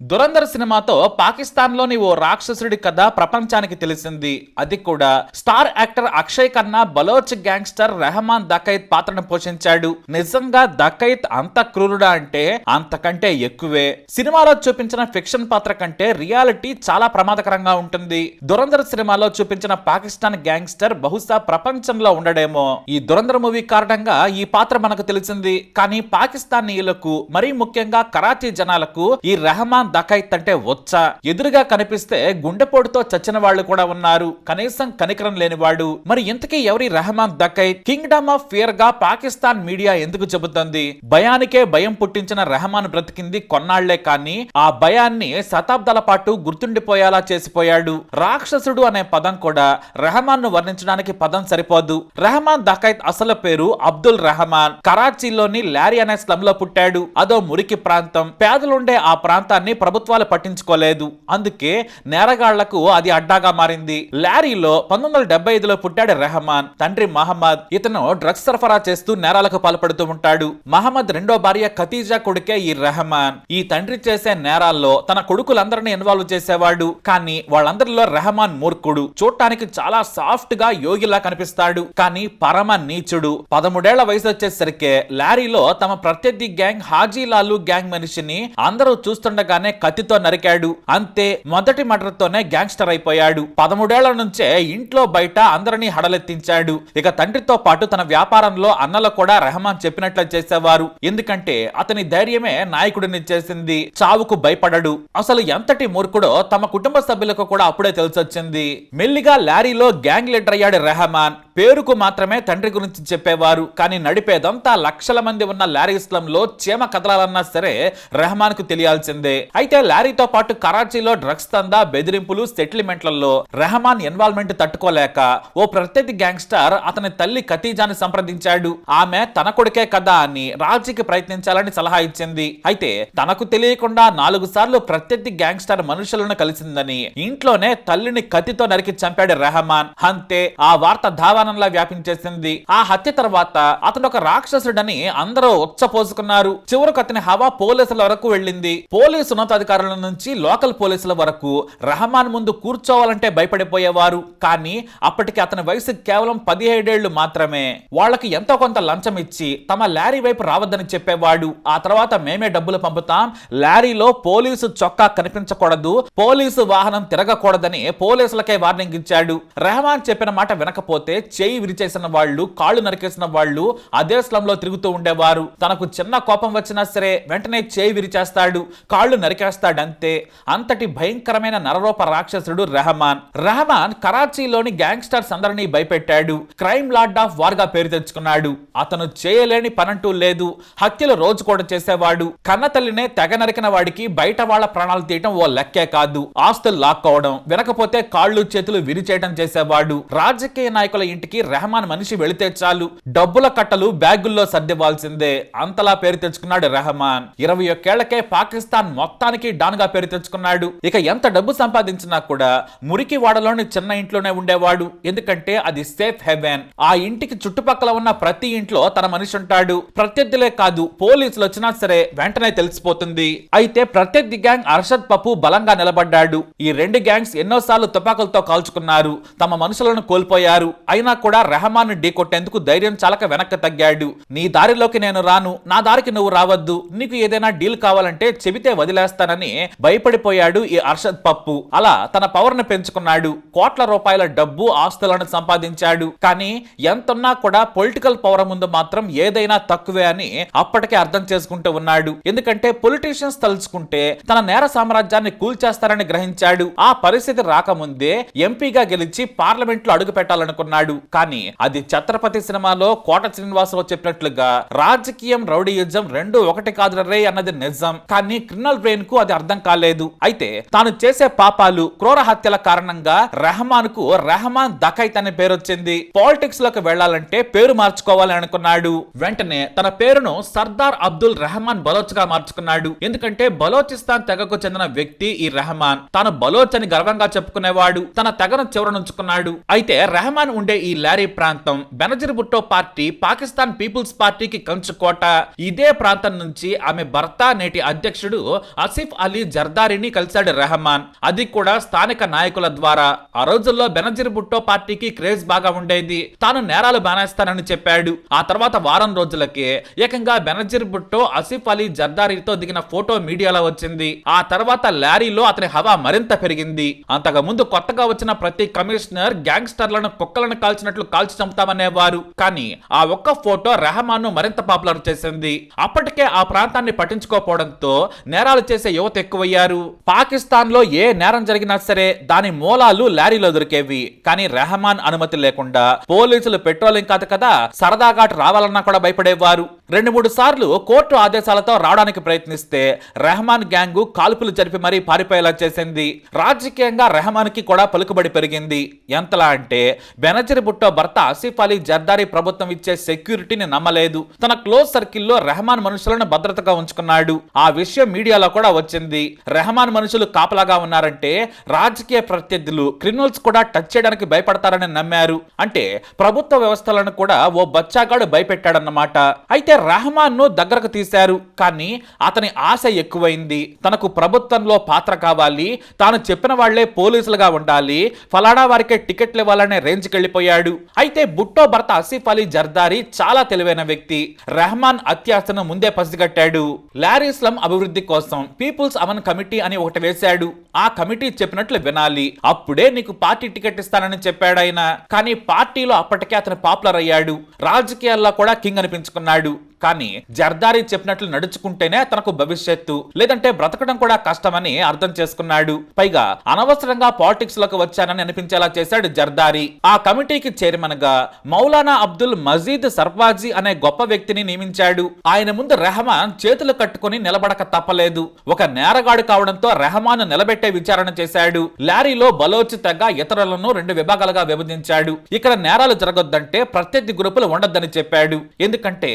దురంధర్ సినిమాతో పాకిస్తాన్లోని ఓ రాక్షసుడి కథ ప్రపంచానికి తెలిసింది. అది కూడా star actor Akshay Khanna Baloch gangster Rehman Dakait పాత్రను పోషించాడు. నిజంగా దకైత్ అంత క్రూరుడా అంటే అంతకంటే ఎక్కువే. సినిమాలో చూపించిన ఫిక్షన్ పాత్ర కంటే రియాలిటీ చాలా ప్రమాదకరంగా ఉంటుంది. దురంధర్ సినిమాలో చూపించిన పాకిస్తాన్ గ్యాంగ్స్టర్ బహుశా ప్రపంచంలో ఉండడేమో. ఈ దురంధర్ మూవీ కారణంగా ఈ పాత్ర మనకు తెలిసింది. కానీ పాకిస్తానీయులకు మరీ ముఖ్యంగా కరాచీ జనాలకు ఈ రెహమాన్ దకైత్ అంటే వచ్చా ఎదురుగా కనిపిస్తే గుండెపోటుతో చచ్చిన వాళ్ళు కూడా ఉన్నారు. కనీసం కనికరం లేనివాడు. మరి ఇంతకీ ఎవరి రెహమాన్ దకైత్? కింగ్డమ్ ఆఫ్ ఫియర్గా పాకిస్తాన్ మీడియా ఎందుకు చెబుతుంది? భయానికే భయం పుట్టించిన రెహమాన్ బ్రతికింది కొన్నాళ్ళే కానీ ఆ భయాన్ని శతాబ్దాల పాటు గుర్తుండిపోయేలా చేసిపోయాడు. రాక్షసుడు అనే పదం కూడా రెహమాన్ను వర్ణించడానికి పదం సరిపోదు. రెహమాన్ దకైత్ అసలు పేరు అబ్దుల్ రెహమాన్. కరాచీలోని లారీ అనే స్లమ్లో పుట్టాడు. అదో మురికి ప్రాంతం. పేదలుండే ఆ ప్రాంతాన్ని ప్రభుత్వాలు పట్టించుకోలేదు. అందుకే నేరగాళ్ళకు అది అడ్డాగా మారింది. లారీలో పంతొమ్మిది వందల డెబ్బై ఐదులో పుట్టాడు రెహమాన్. తండ్రి మహమ్మద్ ఇతను డ్రగ్స్ సరఫరా చేస్తూ నేరాలకు పాల్పడుతూ ఉంటాడు. మహమ్మద్ రెండో భార్య ఖతీజా కొడుకే ఈ రెహమాన్. ఈ తండ్రి చేసే నేరాల్లో తన కొడుకులందరినీ ఇన్వాల్వ్ చేసేవాడు. కానీ వాళ్ళందరిలో రెహమాన్ మూర్ఖుడు. చూడటానికి చాలా సాఫ్ట్గా యోగిలా కనిపిస్తాడు. కానీ పరమ నీచుడు. పదమూడేళ్ళ వయసు వచ్చేసరికి లారీలో తమ ప్రత్యర్థి గ్యాంగ్ హాజీలాలు గ్యాంగ్ మనిషిని అందరూ చూస్తుండగానే కత్తితో నరికాడు. అంతే మొదటి మటర్తోనే గ్యాంగ్స్టర్ అయిపోయాడు. పదమూడేళ్ళ నుంచే ఇంట్లో బయట అందరినీ హడలెత్తించాడు. ఇక తండ్రితో పాటు తన వ్యాపారంలో అన్నలు కూడా రెహమాన్ చెప్పినట్లు చేసేవారు. ఎందుకంటే అతని ధైర్యమే నాయకుడిని చేసింది. చావుకు భయపడడు. అసలు ఎంతటి మూర్ఖుడో తమ కుటుంబ సభ్యులకు కూడా అప్పుడే తెలిసొచ్చింది. మెల్లిగా లారీలో గ్యాంగ్ లీడర్ అయ్యాడు రెహమాన్. పేరుకు మాత్రమే తండ్రి గురించి చెప్పేవారు కానీ నడిపేదంతా లక్షల మంది ఉన్న లారీ ఇస్లంలో చీమ కదలాలన్నా సరే రెహమాన్కు తెలియాల్సిందే. అయితే లారీతో పాటు కరాచీలో డ్రగ్స్ తందా బెదిరింపులు సెటిల్మెంట్లలో రెహమాన్ ఇన్వాల్వ్మెంట్ తట్టుకోలేక ఓ ప్రత్యర్థి గ్యాంగ్స్టర్ అతని తల్లి ఖతీజాని సంప్రదించాడు. ఆమె తన కొడుకే కదా అని రాజీకి ప్రయత్నించాలని సలహా ఇచ్చింది. అయితే తనకు తెలియకుండా నాలుగు సార్లు ప్రత్యర్థి గ్యాంగ్స్టర్ మనుషులను కలిసిందని ఇంట్లోనే తల్లిని కత్తితో నరికి చంపాడు రెహమాన్. అంతే ఆ వార్త ధావానంలా వ్యాపించేసింది. ఆ హత్య తర్వాత అతడు ఒక రాక్షసుడని అందరూ ఉచ్చపోసుకున్నారు. చివరకు అతని హవా పోలీసుల వరకు వెళ్ళింది. పోలీసు ఉన్నతాధికారుల నుంచి లోకల్ పోలీసుల వరకు రహమాన్ ముందు కూర్చోవాలంటే భయపడిపోయేవారు. కానీ అప్పటికి అతని వయసు కేవలం పదిహేడేళ్ళు మాత్రమే. వాళ్ళకి ఎంతో కొంత లంచం ఇచ్చి తమ లారీ వైపు రావద్దని చెప్పేవాడు. ఆ తర్వాత మేమే డబ్బులు పంపుతాం. లారీలో పోలీసు చొక్కా కనిపించకూడదు. పోలీసు వాహనం తిరగకూడదని పోలీసులకే వార్నింగ్ ఇచ్చాడు. రెహమాన్ చెప్పిన మాట వినకపోతే చేయి విరిచేసిన వాళ్ళు కాళ్ళు నరికేసిన వాళ్ళు అదే స్లంలో తిరుగుతూ ఉండేవారు. తనకు చిన్న కోపం వచ్చినా సరే వెంటనే చేయి విరిచేస్తాడు కాళ్ళు నరికేస్తాడు అంతే అంతటి భయంకరమైన నరరూప రాక్షసుడు రెహమాన్. రెహమాన్ కరాచీలోని గ్యాంగ్స్టర్స్ అందరినీ భయపెట్టాడు. క్రైమ్ లార్డ్ ఆఫ్ వార్గా పేరు తెచ్చుకున్నాడు. అతను చేయలేని పనంటూ లేదు. హత్యలు రోజు కూడా చేసేవాడు. కన్న తల్లినే తెగ నరికిన వాడికి బయట వాళ్ళ ప్రాణాలు తీయటం ఓ లెక్కే కాదు. ఆస్తులు లాక్కోవడం వినకపోతే కాళ్ళు చేతులు విరిచేయడం చేసేవాడు. రాజకీయ నాయకుల ఇంటి ఇంటికి రెహమాన్ మనిషి వెళితే చాలు. డబ్బుల కట్టలు బ్యాగుల్లో సర్దివ్వాల్సిందే. అంతలా పేరు తెచ్చుకున్నాడు రెహమాన్. ఇరవై ఒక్కేళ్ళకే పాకిస్తాన్ మొత్తానికి డాన్గా పేరు తెచ్చుకున్నాడు. ఇక ఎంత డబ్బు సంపాదించినా కూడా మురికి వాడలోని చిన్న ఇంట్లోనే ఉండేవాడు. ఎందుకంటే అది సేఫ్ హెవెన్ ఆ ఇంటికి చుట్టుపక్కల ఉన్న ప్రతి ఇంట్లో తన మనిషి ఉంటాడు. ప్రత్యర్థులే కాదు పోలీసులు వచ్చినా సరే వెంటనే తెలిసిపోతుంది. అయితే ప్రత్యర్థి గ్యాంగ్ అర్షద్ పప్పు బలంగా నిలబడ్డాడు. ఈ రెండు గ్యాంగ్స్ ఎన్నోసార్లు తుపాకులతో కాల్చుకున్నారు. తమ మనుషులను కోల్పోయారు. అయినా కూడా రెహమాన్ ఢీ కొట్టేందుకు ధైర్యం చాలక వెనక్కి తగ్గాడు. నీ దారిలోకి నేను రాను నా దారికి నువ్వు రావద్దు నీకు ఏదైనా డీల్ కావాలంటే చెబితే వదిలేస్తానని భయపడిపోయాడు ఈ అర్షద్ పప్పు. అలా తన పవర్ను పెంచుకున్నాడు కోట్ల రూపాయల డబ్బు ఆస్తులను సంపాదించాడు. కానీ ఎంతున్నా కూడా పొలిటికల్ పవర్ ముందు మాత్రం ఏదైనా తక్కువే అని అప్పటికే అర్థం చేసుకుంటూ ఉన్నాడు. ఎందుకంటే పొలిటీషియన్స్ తలుచుకుంటే తన నేర సామ్రాజ్యాన్ని కూల్చేస్తారని గ్రహించాడు. ఆ పరిస్థితి రాకముందే ఎంపీగా గెలిచి పార్లమెంట్లో అడుగు పెట్టాలనుకున్నాడు కానీ అది ఛత్రపతి సినిమాలో కోట శ్రీనివాసరావు చెప్పినట్లుగా రాజకీయం రౌడీయుజం రెండు ఒకటి కాదు రే అన్నది నిజం. కానీ క్రిమినల్ బ్రెయిన్కు అది అర్థం కాలేదు. అయితే తాను చేసే పాపాలు క్రూర హత్యల కారణంగా రెహమాన్కు రెహమాన్ దకైత్ అనే పేరు వచ్చింది. పాలిటిక్స్లోకి వెళ్ళాలంటే పేరు మార్చుకోవాలి అనుకున్నాడు. వెంటనే తన పేరును సర్దార్ అబ్దుల్ రెహమాన్ బలోచ్గా మార్చుకున్నాడు. ఎందుకంటే బలోచిస్తాన్ తెగకు చెందిన వ్యక్తి ఈ రెహమాన్. తాను బలోచ్ అని గర్వంగా చెప్పుకునేవాడు. తన తెగను చివరనుంచుకున్నాడు. అయితే రెహమాన్ ఉండే ఈ ఈ లారీ ప్రాంతం బెనజిర్ భుట్టో పార్టీ పాకిస్తాన్ పీపుల్స్ పార్టీకి కంచుకోట ఇదే ప్రాంతం నుంచి ఆమె భర్త నేటి అధ్యక్షుడు ఆసిఫ్ అలీ జర్దారిని కలిశాడు రెహమాన్. అది కూడా స్థానిక నాయకుల ద్వారా. ఆ రోజుల్లో బెనజీర్ భుట్టో పార్టీకి క్రేజ్ బాగా ఉండేది. తాను నేరాలు బానేస్తానని చెప్పాడు. ఆ తర్వాత వారం రోజులకే ఏకంగా బెనజీర్ భుట్టో అసిఫ్ అలీ జర్దారితో దిగిన ఫోటో మీడియాలో వచ్చింది. ఆ తర్వాత లారీలో అతని హవా మరింత పెరిగింది. అంతకు ముందు కొత్తగా వచ్చిన ప్రతి కమిషనర్ గ్యాంగ్స్టర్లను కుక్కలను కాల్చినట్లు కాల్చి చంపుతామనేవారు. కానీ ఆ ఒక్క ఫోటో రెహమాన్ను మరింత పాపులర్ చేసింది. అప్పటికే ఆ ప్రాంతాన్ని పట్టించుకోకపోవడంతో నేరాలు చేసే యువత ఎక్కువయ్యారు. పాకిస్తాన్లో ఏ నేరం జరిగినా సరే దాని మూలాలు లారీలో దొరికేవి. కానీ రెహమాన్ అనుమతి లేకుండా పోలీసులు పెట్రోలింగ్ కాదు కదా సరదాగా రావాలన్నా కూడా భయపడేవారు. రెండు మూడు సార్లు కోర్టు ఆదేశాలతో రావడానికి ప్రయత్నిస్తే రెహమాన్ గ్యాంగు కాల్పులు జరిపి మరీ పారిపోయేలా చేసింది. రాజకీయంగా రెహమాన్కి కూడా పలుకుబడి పెరిగింది. ఎంతలా అంటే బెనజర్ భుట్టో భర్త ఆసిఫ్ అలీ జర్దారీ ప్రభుత్వం ఇచ్చే సెక్యూరిటీని నమ్మలేదు. తన క్లోజ్ సర్కిల్లో రెహమాన్ మనుషులను భద్రతగా ఉంచుకున్నాడు. ఆ విషయం మీడియాలో కూడా వచ్చింది. రెహమాన్ మనుషులు కాపలాగా ఉన్నారంటే రాజకీయ ప్రత్యర్థులు క్రిమినల్స్ కూడా టచ్ చేయడానికి భయపడతారని నమ్మారు. అంటే ప్రభుత్వ వ్యవస్థలను కూడా ఓ బచ్చాగాడు భయపెట్టాడన్నమాట. అయితే రెహమాన్ను దగ్గరకు తీశారు. కానీ అతని ఆశ ఎక్కువైంది. తనకు ప్రభుత్వంలో పాత్ర కావాలి. తాను చెప్పిన వాళ్ళే పోలీసులుగా ఉండాలి. ఫలానా వారికే టికెట్లు ఇవ్వాలనే రేంజ్కి వెళ్ళిపోయాడు అయితే బుట్టో భర్త ఆసిఫ్ అలీ జర్దారి చాలా తెలివైన వ్యక్తి. రెహమాన్ అత్యాశను ముందే పసిగట్టాడు లారీ స్లమ్ అభివృద్ధి కోసం పీపుల్స్ అమన్ కమిటీ అని ఒకటి వేశాడు. ఆ కమిటీ చెప్పినట్లు వినాలి. అప్పుడే నీకు పార్టీ టికెట్ ఇస్తానని చెప్పాడు ఆయన. కానీ పార్టీలో అప్పటికే అతను పాపులర్ అయ్యాడు. రాజకీయాల్లో కూడా కింగ్ అనిపించుకున్నాడు. కానీ జర్దారి చెప్పినట్లు నడుచుకుంటేనే తనకు భవిష్యత్తు లేదంటే బ్రతకడం కూడా కష్టమని అర్థం చేసుకున్నాడు. పైగా అనవసరంగా పాలిటిక్స్లోకి వచ్చానని అనిపించేలా చేశాడు జర్దారి. ఆ కమిటీకి చైర్మన్గా మౌలానా అబ్దుల్ మజీద్ సర్వాజీ అనే గొప్ప వ్యక్తిని నియమించాడు. ఆయన ముందు రెహమాన్ చేతులు కట్టుకుని నిలబడక తప్పలేదు. ఒక నేరగాడు కావడంతో రెహమాన్ నిలబెట్టే విచారణ చేశాడు. లారీలో బలోచితంగా తెగ ఇతరులను రెండు విభాగాలుగా విభజించాడు. ఇక్కడ నేరాలు జరగొద్దంటే ప్రత్యర్థి గ్రూపులు ఉండొద్దని చెప్పాడు. ఎందుకంటే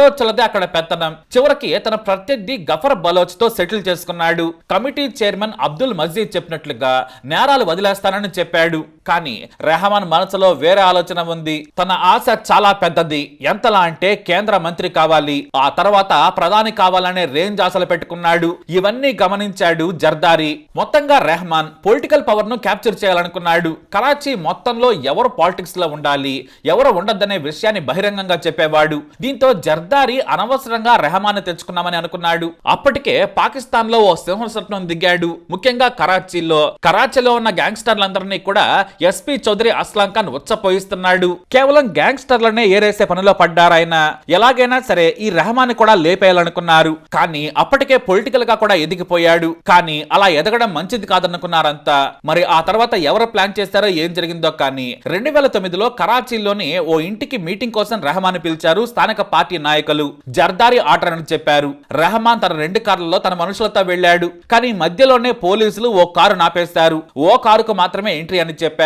బలోచ్లదే అక్కడ పెత్తనం. చివరికి తన ప్రత్యర్థి గఫర్ బలోచ్తో సెటిల్ చేసుకున్నాడు. కమిటీ చైర్మన్ అబ్దుల్ మజీద్ చెప్పినట్లుగా నేరాలు వదిలేస్తానని చెప్పాడు. కానీ రెహమాన్ మనసులో వేరే ఆలోచన ఉంది. తన ఆశ చాలా పెద్దది. ఎంతలా అంటే కేంద్ర మంత్రి కావాలి. ఆ తర్వాత ప్రధాని కావాలనే రేంజ్ ఆశలు పెట్టుకున్నాడు. ఇవన్నీ గమనించాడు జర్దారి. మొత్తంగా రెహమాన్ పొలిటికల్ పవర్ను క్యాప్చర్ చేయాలనుకున్నాడు. కరాచీ మొత్తంలో ఎవరు పాలిటిక్స్లో ఉండాలి? ఎవరు ఉండొద్దనే విషయాన్ని బహిరంగంగా చెప్పేవాడు. దీంతో జర్దారి అనవసరంగా రెహమాన్ తెచ్చుకున్నామని అనుకున్నాడు. అప్పటికే పాకిస్తాన్లో ఓ సింహస్వప్నం దిగాడు. ముఖ్యంగా కరాచీలో. కరాచీలో ఉన్న గ్యాంగ్స్టర్లందరినీ కూడా ఎస్పీ చౌదరి అస్లాం ఖాన్ ఉచ్చపోయిస్తున్నాడు. కేవలం గ్యాంగ్స్టర్లనే ఏరేసే పనిలో పడ్డారాయన ఎలాగైనా సరే ఈ రెహమాన్ కూడా లేపేయాలనుకున్నారు. కానీ అప్పటికే పొలిటికల్గా కూడా ఎదిగిపోయాడు. కానీ అలా ఎదగడం మంచిది కాదనుకున్నారంతా. మరి ఆ తర్వాత ఎవరు ప్లాన్ చేశారో ఏం జరిగిందో కానీ రెండు వేల తొమ్మిదిలో కరాచీలోని ఓ ఇంటికి మీటింగ్ కోసం రెహమాన్ పిలిచారు స్థానిక పార్టీ నాయకులు. జర్దారి ఆర్డర్ అని చెప్పారు. రెహమాన్ తన రెండు కార్లలో తన మనుషులతో వెళ్ళాడు. కానీ మధ్యలోనే పోలీసులు ఓ కారు నాపేశారు. ఓ కారుకు మాత్రమే ఎంట్రీ అని చెప్పారు.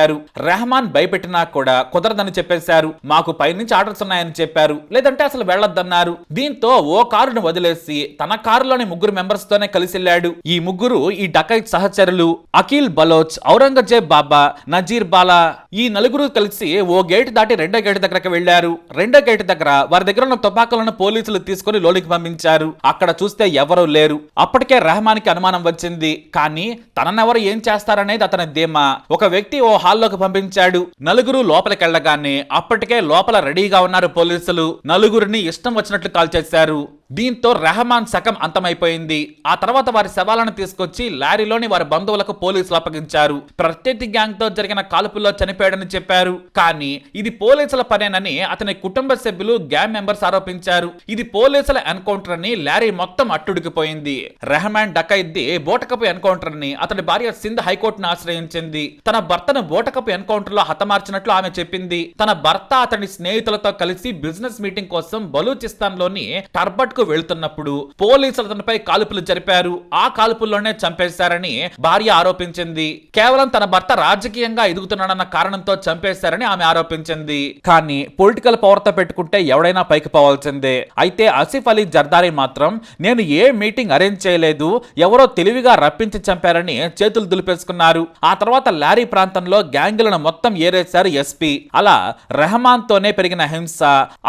రెహమాన్ భయపెట్టినా కూడా కుదరదని చెప్పేశారు. మాకు పైనుంచి ఆర్డర్స్ ఉన్నాయని చెప్పారు. లేదంటే అసలు వెళ్ళొద్దన్నారు. దీంతో ఓ కారును వదిలేసి తన కారులోని ముగ్గురు మెంబర్స్ తోనే కలిసి వెళ్ళాడు ఈ ముగ్గురు ఈ డకైట్ సహచరులు అఖిల్ బలోచ్ ఔరంగజేబ్ బాబా నజీర్ బాలా. ఈ నలుగురు కలిసి ఓ గేట్ దాటి రెండో గేట్ దగ్గరకు వెళ్ళారు రెండో గేట్ దగ్గర వారి దగ్గర ఉన్న తుపాకులను పోలీసులు తీసుకుని లోనికి పంపించారు. అక్కడ చూస్తే ఎవరూ లేరు. అప్పటికే రెహమాన్కి అనుమానం వచ్చింది. కానీ తననెవరు ఏం చేస్తారనేది అతని ధీమా. ఒక వ్యక్తి ఓ హాల్లోకి పంపించాడు. నలుగురు లోపలికెళ్ళగానే అప్పటికే లోపల రెడీగా ఉన్నారు పోలీసులు. నలుగురిని ఇష్టం వచ్చినట్లు కాల్ చేశారు. దీంతో రెహమాన్ సగం అంతమైపోయింది. ఆ తర్వాత వారి శవాలను తీసుకొచ్చి లారీలోని వారి బంధువులకు పోలీసులు అప్పగించారు. ప్రత్యర్థి గ్యాంగ్తో జరిగిన కాల్పుల్లో చనిపోయాడని చెప్పారు. కానీ ఇది పోలీసుల పనేనని అతని కుటుంబ సభ్యులు గ్యాంగ్ మెంబర్స్ ఆరోపించారు. ఇది పోలీసుల ఎన్కౌంటర్ అని లారీ మొత్తం అట్టుడికిపోయింది. రెహమాన్ డకైద్ది బోటకపు ఎన్కౌంటర్ అని అతని భార్య సింధ్ హైకోర్టును ఆశ్రయించింది. తన భర్తను బోటకపు ఎన్కౌంటర్లో హతమార్చినట్లు ఆమె చెప్పింది. తన భర్త అతని స్నేహితులతో కలిసి బిజినెస్ మీటింగ్ కోసం బలూచిస్తాన్లోని టర్బట్ కు వెళ్తున్నప్పుడు పోలీసులు అతనిపై కాల్పులు జరిపారు. ఆ కాల్పుల్లోనే చంపేశారని భార్య ఆరోపించింది. కేవలం తన భర్త రాజకీయంగా ఎదుగుతున్నాడన్న కారణంతో చంపేశారని ఆమె ఆరోపించింది. కానీ పొలిటికల్ పవర్తో పెట్టుకుంటే ఎవడైనా పైకి పోవాల్సిందే. అయితే ఆసిఫ్ అలీ జర్దారి మాత్రం నేను ఏ మీటింగ్ అరేంజ్ చేయలేదు ఎవరో తెలివిగా రప్పించి చంపారని చేతులు దులిపేసుకున్నారు. ఆ తర్వాత లారీ ప్రాంతంలో గ్యాంగులను మొత్తం ఏరేశారు ఎస్పీ. అలా రెహమాన్ తోనే పెరిగిన హింస.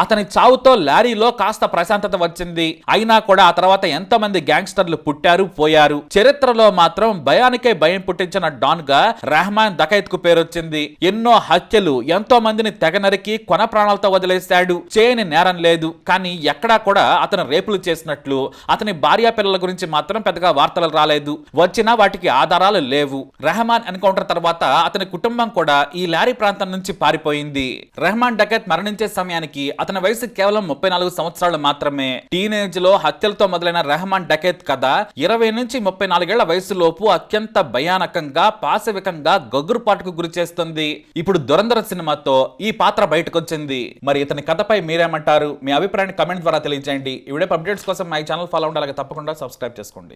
అతని చావుతో లారీలో కాస్త ప్రశాంతత వచ్చింది. అయినా కూడా ఆ తర్వాత ఎంతో మంది గ్యాంగ్స్టర్లు పుట్టారు పోయారు? చరిత్రలో మాత్రం భయానికే భయం పుట్టించిన డాన్గా రెహమాన్ దకైత్కు పేరొచ్చింది. ఎన్నో హత్యలు ఎంతో మందిని తెగ నరికి కొన ప్రాణాలతో వదిలేశాడు. చేయని నేరం లేదు. కానీ ఎక్కడా కూడా అతను రేపులు చేసినట్లు. అతని భార్యా పిల్లల గురించి మాత్రం పెద్దగా వార్తలు రాలేదు. వచ్చినా వాటికి ఆధారాలు లేవు. రెహమాన్ ఎన్కౌంటర్ తర్వాత అతని కుటుంబం కూడా ఈ లారీ ప్రాంతం నుంచి పారిపోయింది. రెహమాన్ డకెత్ మరణించే సమయానికి అతని వయసు కేవలం ముప్పై నాలుగు సంవత్సరాలు మాత్రమే. టీనేజ్లో హత్యలతో మొదలైన రెహమాన్ డకెత్ కథ ఇరవై నుంచి ముప్పై నాలుగేళ్ళ వయసులోపు అత్యంత భయానకంగా పాశవికంగా గగ్గురుపాటుకు గురి చేస్తుంది. ఇప్పుడు దురంధర సినిమాతో ఈ పాత్ర బయటకొచ్చింది. మరి ఇతని కథపై మీరేమంటారు? మీ అభిప్రాయాన్ని కమెంట్ ద్వారా తెలియజేయండి. ఇవిడే అప్డేట్స్ కోసం మా ఛానల్ ఫాలో ఉండాలి తప్పకుండా సబ్స్క్రైబ్ చేసుకోండి.